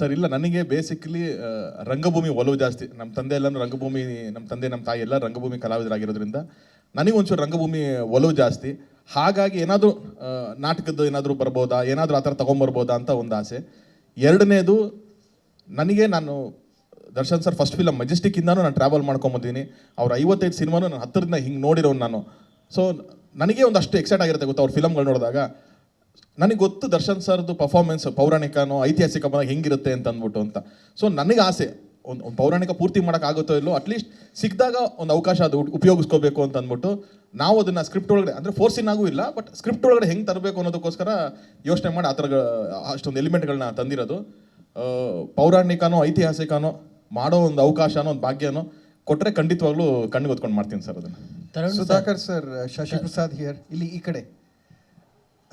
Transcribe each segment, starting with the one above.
Sir, ಇಲ್ಲ, ನನಗೆ basically ರಂಗಭೂಮಿ ಒಲವು ಜಾಸ್ತಿ. ನಮ್ಮ ತಂದೆ ಎಲ್ಲನೂ ರಂಗಭೂಮಿ ನಮ್ಮ ತಂದೆ ನಮ್ಮ ತಾಯಿ ಎಲ್ಲ ರಂಗಭೂಮಿ ಕಲಾವಿದರಾಗಿರೋದ್ರಿಂದ ನನಗೆ ಒಂಚೂರು ರಂಗಭೂಮಿ ಒಲವು ಜಾಸ್ತಿ. ಹಾಗಾಗಿ ಏನಾದರೂ ನಾಟಕದ್ದು ಏನಾದರೂ ಬರ್ಬೋದಾ, ಏನಾದರೂ ಆ ಥರ ತೊಗೊಂಬರ್ಬೋದಾ ಅಂತ ಒಂದು ಆಸೆ. ಎರಡನೇದು, ನನಗೆ ನಾನು, ದರ್ಶನ್ ಸರ್ ಫಸ್ಟ್ ಫಿಲಮ್ ಮೆಜೆಸ್ಟಿಕ್ಕಿಂದನೂ ನಾನು ಟ್ರಾವೆಲ್ ಮಾಡ್ಕೊಂಬಂದಿನಿ ಅವ್ರ ಐವತ್ತೈದು ಸಿನಿಮಾನು ನಾನು ಹತ್ತರಿಂದ ಹಿಂಗೆ ನೋಡಿರೋನು ನಾನು. ಸೊ ನನಗೆ ಒಂದಷ್ಟು ಎಕ್ಸೈಟ್ ಆಗಿರುತ್ತೆ ಗೊತ್ತಾ, ಅವ್ರ ಫಿಲಮ್ಗಳು ನೋಡಿದಾಗ. ನನಗೆ ಗೊತ್ತು ದರ್ಶನ್ ಸರ್ದು ಪರ್ಫಾರ್ಮೆನ್ಸ್ ಪೌರಾಣಿಕನೋ ಐತಿಹಾಸಿಕ ಬಂದಾಗ ಹೆಂಗಿರುತ್ತೆ ಅಂತ ಅಂದ್ಬಿಟ್ಟು ಅಂತ. ಸೊ ನನಗೆ ಆಸೆ ಒಂದು ಒಂದು ಪೌರಾಣಿಕ ಪೂರ್ತಿ ಮಾಡೋಕ್ಕಾಗುತ್ತೋ ಇಲ್ಲೋ ಅಟ್ಲೀಸ್ಟ್ ಸಿಕ್ಕಿದಾಗ ಒಂದು ಅವಕಾಶ ಅದು ಉಪಯೋಗಿಸ್ಕೋಬೇಕು ಅಂತ ಅಂದ್ಬಿಟ್ಟು ನಾವು ಅದನ್ನು ಸ್ಕ್ರಿಪ್ಟ್ ಒಳಗಡೆ ಅಂದರೆ ಫೋರ್ಸಿನಾಗೂ ಇಲ್ಲ ಬಟ್ ಸ್ಕ್ರಿಪ್ಟ್ ಒಳಗಡೆ ಹೆಂಗೆ ತರಬೇಕು ಅನ್ನೋದಕ್ಕೋಸ್ಕರ ಯೋಚನೆ ಮಾಡಿ ಆ ಥರ ಅಷ್ಟೊಂದು ಎಲಿಮೆಂಟ್ಗಳನ್ನ ತಂದಿರೋದು. ಪೌರಾಣಿಕನೋ ಐತಿಹಾಸಿಕನೋ ಮಾಡೋ ಒಂದು ಅವಕಾಶನೋ ಒಂದು ಭಾಗ್ಯನೋ ಕೊಟ್ಟರೆ ಖಂಡಿತವಾಗ್ಲೂ ಕಣ್ಣಿಗೆ ಹೊತ್ಕೊಂಡು ಮಾಡ್ತೀನಿ ಸರ್ ಅದನ್ನು. ಸುಧಾಕರ್ ಸರ್ ಶಶಿ ಪ್ರಸಾದ್ ಹಿಯರ್ ಇಲ್ಲಿ ಈ ಕಡೆ.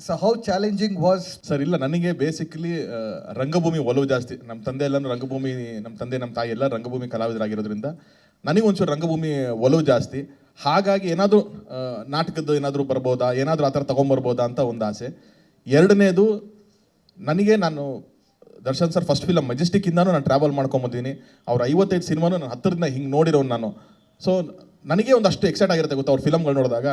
So how challenging was sir ಇಲ್ಲ, ನನಗೆ ಬೇಸಿಕಲಿ ರಂಗಭೂಮಿ ಒಲವು ಜಾಸ್ತಿ. ನಮ್ಮ ತಂದೆ ಎಲ್ಲನೂ ರಂಗಭೂಮಿ ನಮ್ಮ ತಂದೆ ನಮ್ಮ ತಾಯಿ ಎಲ್ಲ ರಂಗಭೂಮಿ ಕಲಾವಿದರಾಗಿರೋದ್ರಿಂದ ನನಗೆ ಒಂಚೂರು ರಂಗಭೂಮಿ ಒಲವು ಜಾಸ್ತಿ. ಹಾಗಾಗಿ ಏನಾದರೂ ನಾಟಕದ್ದು ಏನಾದರೂ ಬರ್ಬೋದಾ, ಏನಾದರೂ ಆ ಥರ ತೊಗೊಂಬರ್ಬೋದಾ ಅಂತ ಒಂದು ಆಸೆ. ಎರಡನೇದು, ನನಗೆ ನಾನು, ದರ್ಶನ್ ಸರ್ ಫಸ್ಟ್ ಫಿಲಮ್ ಮೆಜೆಸ್ಟಿಕ್ಕಿಂದನೂ ನಾನು ಟ್ರಾವೆಲ್ ಮಾಡ್ಕೊಂಬಂದಿದ್ದೀನಿ. ಅವ್ರ ಐವತ್ತೈದು ಸಿನಿಮಾನು ನಾನು ಹತ್ತಿರದಿಂದ ಹಿಂಗೆ ನೋಡಿರೋನು ನಾನು. ಸೊ ನನಗೆ ಒಂದಷ್ಟು ಎಕ್ಸೈಟ್ ಆಗಿರುತ್ತೆ ಗೊತ್ತಾ ಅವ್ರ ಫಿಲಮ್ಗಳು ನೋಡಿದಾಗ.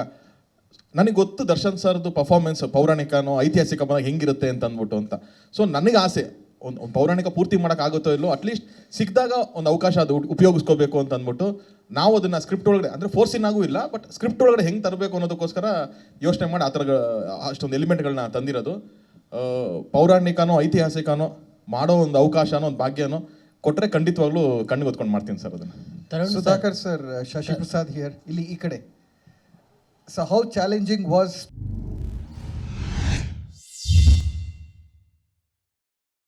ನನಗೆ ಗೊತ್ತು ದರ್ಶನ್ ಸರ್ದು ಪರ್ಫಾರ್ಮೆನ್ಸ್ ಪೌರಾಣಿಕನೋ ಐತಿಹಾಸಿಕ ಬಂದಾಗ ಹೆಂಗಿರುತ್ತೆ ಅಂತ ಅಂದ್ಬಿಟ್ಟು ಅಂತ. ಸೊ ನನಗೆ ಆಸೆ ಒಂದು ಒಂದು ಪೌರಾಣಿಕ ಪೂರ್ತಿ ಮಾಡೋಕ್ಕಾಗುತ್ತೋ ಇಲ್ಲೋ ಅಟ್ಲೀಸ್ಟ್ ಸಿಕ್ಕಿದಾಗ ಒಂದು ಅವಕಾಶ ಅದು ಉಪಯೋಗಿಸ್ಕೋಬೇಕು ಅಂತ ಅಂದ್ಬಿಟ್ಟು ನಾವು ಅದನ್ನು ಸ್ಕ್ರಿಪ್ಟ್ ಒಳಗಡೆ ಅಂದರೆ ಫೋರ್ಸಿನಾಗೂ ಇಲ್ಲ ಬಟ್ ಸ್ಕ್ರಿಪ್ಟ್ ಒಳಗಡೆ ಹೆಂಗೆ ತರಬೇಕು ಅನ್ನೋದಕ್ಕೋಸ್ಕರ ಯೋಚನೆ ಮಾಡಿ ಆ ಥರ ಅಷ್ಟೊಂದು ಎಲಿಮೆಂಟ್ಗಳನ್ನ ತಂದಿರೋದು. ಪೌರಾಣಿಕನೋ ಐತಿಹಾಸಿಕನೋ ಮಾಡೋ ಒಂದು ಅವಕಾಶನೋ ಒಂದು ಭಾಗ್ಯನೋ ಕೊಟ್ಟರೆ ಖಂಡಿತವಾಗ್ಲೂ ಕಣ್ಣಿಗೆ ಹೊತ್ಕೊಂಡು ಮಾಡ್ತೀನಿ ಸರ್ ಅದನ್ನು. ಸುಧಾಕರ್ ಸರ್ ಶಶಿ ಪ್ರಸಾದ್ ಹಿಯರ್ ಇಲ್ಲಿ ಈ ಕಡೆ. So how challenging was